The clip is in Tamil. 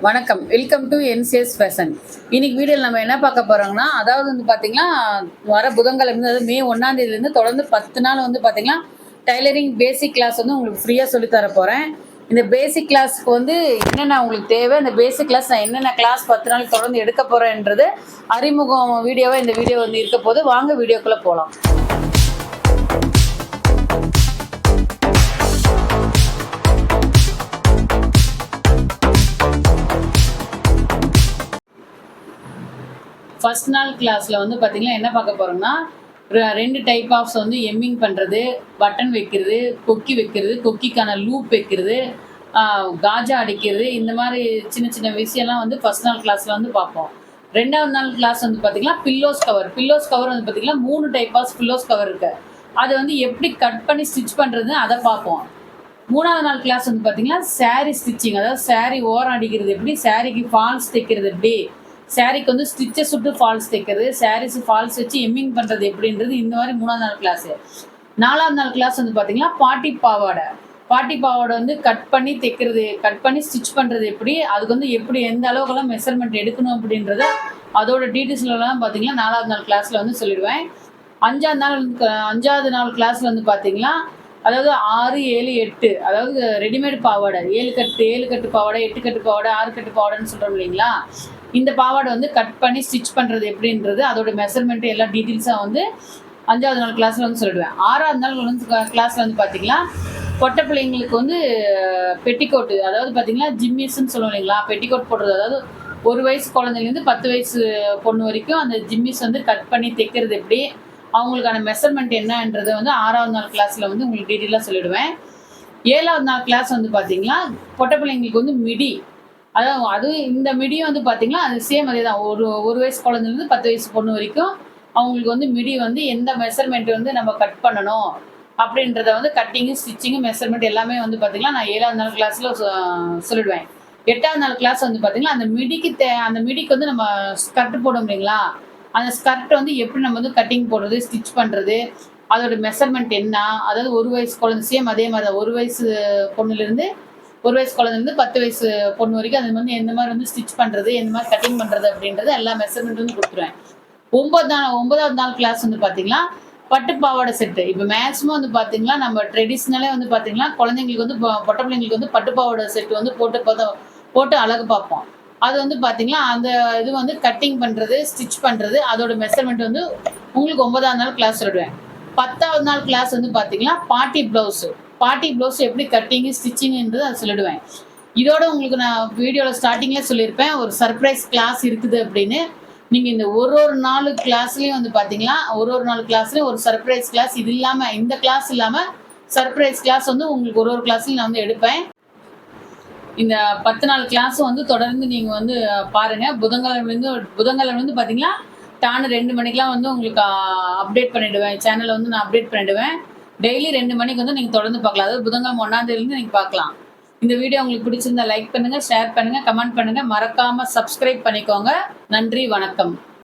வணக்கம். வெல்கம் டு என்சிஎஸ் ஃபேஷன் இன்னைக்கு வீடியோவில் நம்ம என்ன பார்க்க போகிறோம்னா அதாவது வந்து பார்த்தீங்கன்னா வர புதன்கிழமை அதாவது மே ஒன்றாம் தேதியிலேருந்து தொடர்ந்து பத்து நாள் வந்து பார்த்தீங்கன்னா டைலரிங் பேசிக் கிளாஸ் வந்து உங்களுக்கு ஃப்ரீயாக சொல்லித்தர போகிறேன் இந்த பேசிக் கிளாஸ்க்கு வந்து என்னென்ன உங்களுக்கு தேவை இந்த பேசிக் கிளாஸ் நான் என்னென்ன கிளாஸ் பத்து நாள் தொடர்ந்து எடுக்க போகிறேன்றது அறிமுகம் வீடியோவாக இந்த வீடியோ வந்து இருக்க போது வாங்க வீடியோக்குள்ளே போகலாம் ஃபர்ஸ்ட் நாள் கிளாஸில் வந்து பார்த்திங்கன்னா என்ன பார்க்க போகிறோம்னா ரெண்டு டைப் ஆஃப்ஸ் வந்து எம்மிங் பண்ணுறது பட்டன் வைக்கிறது கொக்கி வைக்கிறது கொக்கிக்கான லூப் வைக்கிறது காஜா அடிக்கிறது இந்த மாதிரி சின்ன சின்ன விஷயம்லாம் வந்து ஃபர்ஸ்ட் நாள் கிளாஸில் வந்து பார்ப்போம். ரெண்டாவது நாள் கிளாஸ் வந்து பார்த்தீங்கன்னா பில்லோஸ் கவர் பில்லோஸ் கவர் வந்து பார்த்திங்கன்னா மூணு டைப் ஆஃப் பில்லோஸ் கவர் இருக்குது அதை வந்து எப்படி கட் பண்ணி ஸ்டிச் பண்ணுறதுன்னு அதை பார்ப்போம். மூணாவது நாள் கிளாஸ் வந்து பார்த்தீங்கன்னா சாரீ ஸ்டிச்சிங் அதாவது சாரீ ஓரம் அடிக்கிறது எப்படி? சாரீக்கு ஃபால்ஸ் தைக்கிறது எப்படி? சாரிக்கு வந்து ஸ்டிச்சை சுட்டு ஃபால்ஸ் தைக்கிறது. சாரீஸ் ஃபால்ஸ் வச்சு எம்மிங் பண்ணுறது எப்படின்றது இந்த மாதிரி மூணாவது நாள் கிளாஸு நாலாவது நாள் கிளாஸ் வந்து பார்த்தீங்கன்னா பாட்டி பாவாடை. பாட்டி பாவாடை வந்து கட் பண்ணி தைக்கிறது கட் பண்ணி ஸ்டிச் பண்ணுறது எப்படி அதுக்கு வந்து எப்படி எந்த அளவுக்குலாம் மெஷர்மெண்ட் எடுக்கணும் அப்படின்றத அதோட டீட்டெயில்ஸ்லாம் பார்த்தீங்கன்னா நாலாவது நாள் கிளாஸில் வந்து சொல்லிடுவேன். அஞ்சாவது நாள் அஞ்சாவது நாள் கிளாஸில் வந்து பார்த்தீங்கன்னா அதாவது ஆறு ஏழு எட்டு. அதாவது ரெடிமேட் பாவாடை. ஏழு கட்டு ஏழு கட்டு பாவாடை எட்டு கட்டு பாவாடை ஆறு கட்டு பாவாடைன்னு சொல்கிறோம் இல்லைங்களா? இந்த பாவாடை வந்து கட் பண்ணி ஸ்டிச் பண்ணுறது எப்படின்றது அதோட மெஷர்மெண்ட் எல்லா டீட்டெயில்ஸாக வந்து அஞ்சாவது நாள் கிளாஸில் வந்து சொல்லிடுவேன். ஆறாவது நாள் வந்து கிளாஸில் வந்து பார்த்தீங்கன்னா பொட்டை பிள்ளைங்களுக்கு வந்து பெட்டிக்கோட்டு அதாவது பார்த்தீங்கன்னா ஜிம்மிஸ்ன்னு சொல்லுவோம் இல்லைங்களா? பெட்டிக்கோட் போடுறது. அதாவது ஒரு வயசு குழந்தைலேருந்து பத்து வயசு பொண்ணு வரைக்கும் அந்த ஜிம்மிஸ் வந்து கட் பண்ணி தைக்கிறது எப்படி? அவங்களுக்கான மெஷர்மெண்ட் என்னன்றதை வந்து ஆறாவது நாள் கிளாஸில் வந்து உங்களுக்கு டீட்டெயிலாக சொல்லிடுவேன். ஏழாவது நாள் கிளாஸ் வந்து பார்த்தீங்கன்னா பொட்டை பிள்ளைங்களுக்கு வந்து மிடி. அதாவது அது இந்த மிடியும் வந்து பார்த்தீங்கன்னா அது சேம் அதே தான். ஒரு ஒரு வயசு குழந்தைலேருந்து பத்து வயசு பொண்ணு வரைக்கும் அவங்களுக்கு வந்து மிடி வந்து எந்த மெஷர்மெண்ட் வந்து நம்ம கட் பண்ணணும் அப்படின்றத வந்து கட்டிங்கு ஸ்டிச்சிங்கு மெஷர்மெண்ட் எல்லாமே வந்து பார்த்திங்கன்னா நான் ஏழாவது நாள் கிளாஸில் சொல்லிடுவேன். எட்டாவது நாள் கிளாஸ் வந்து பார்த்தீங்களா அந்த மிடிக்கு தே அந்த மிடிக்கு வந்து நம்ம கட்டு போடும் இல்லைங்களா அந்த ஸ்கர்ட் வந்து எப்படி நம்ம வந்து கட்டிங் போடுறது ஸ்டிச் பண்ணுறது அதோட மெஷர்மெண்ட் என்ன? அதாவது ஒரு வயசு குழந்தை சேம் அதே மாதிரி தான் ஒரு வயசு பொண்ணுலேருந்து ஒரு வயசு குழந்தைலேருந்து பத்து வயசு பொண்ணு வரைக்கும் அது வந்து எந்த மாதிரி வந்து ஸ்டிச் பண்ணுறது எந்த மாதிரி கட்டிங் பண்ணுறது அப்படின்றது எல்லா மெஷர்மெண்ட் வந்து கொடுத்துருவேன். ஒன்பது நாள் ஒன்பதாவது நாள் கிளாஸ் வந்து பார்த்தீங்கன்னா பட்டு பாவாடை செட்டு இப்போ மேக்ஸிமம் வந்து பார்த்தீங்கன்னா நம்ம ட்ரெடிஷ்னலே வந்து பார்த்தீங்கன்னா குழந்தைங்களுக்கு வந்து பொட்டை பிள்ளைங்களுக்கு வந்து பட்டு பாவாடை செட்டு வந்து போட்டு போட்டு அழகு பார்ப்போம். அது வந்து பார்த்தீங்கன்னா அந்த இது வந்து கட்டிங் பண்ணுறது ஸ்டிச் பண்ணுறது அதோட மெஷர்மெண்ட் வந்து உங்களுக்கு ஒன்பதாவது நாள் கிளாஸ் சொல்லிடுவேன். பத்தாவது நாள் கிளாஸ் வந்து பார்த்தீங்கன்னா பாட்டி ப்ளவுஸு பாட்டி ப்ளவுஸ் எப்படி கட்டிங்கு ஸ்டிச்சிங்ன்றது அதை சொல்லிடுவேன். இதோட உங்களுக்கு நான் வீடியோவில் ஸ்டார்டிங்லேயே சொல்லியிருப்பேன் ஒரு சர்ப்ரைஸ் கிளாஸ் இருக்குது அப்படின்னு. நீங்கள் இந்த ஒரு ஒரு நாலு கிளாஸ்லேயும் வந்து பார்த்தீங்கன்னா ஒரு ஒரு நாலு கிளாஸ்லேயும் ஒரு சர்ப்ரைஸ் கிளாஸ் இது இல்லாமல் இந்த கிளாஸ் இல்லாமல் சர்ப்ரைஸ் கிளாஸ் வந்து உங்களுக்கு ஒரு ஒரு கிளாஸ்லையும் நான் வந்து எடுப்பேன். இந்த பத்து நாள் கிளாஸும் வந்து தொடர்ந்து நீங்கள் வந்து பாருங்கள் புதன்கிழமைலேருந்து புதன்கிழமைலேருந்து பார்த்தீங்கன்னா டானு ரெண்டு மணிக்கெலாம் வந்து உங்களுக்கு அப்டேட் பண்ணிவிடுவேன் சேனலை வந்து நான் அப்டேட் பண்ணிவிடுவேன் டெய்லி ரெண்டு மணிக்கு வந்து நீங்கள் தொடர்ந்து பார்க்கலாம் அதாவது புதன்கிழமை ஒன்றாந்தேதிலேருந்து நீங்கள் பார்க்கலாம் இந்த வீடியோ உங்களுக்கு பிடிச்சிருந்தா லைக் பண்ணுங்கள் ஷேர் பண்ணுங்கள் கமெண்ட் பண்ணுங்கள் மறக்காமல் சப்ஸ்கிரைப் பண்ணிக்கோங்க. நன்றி வணக்கம்.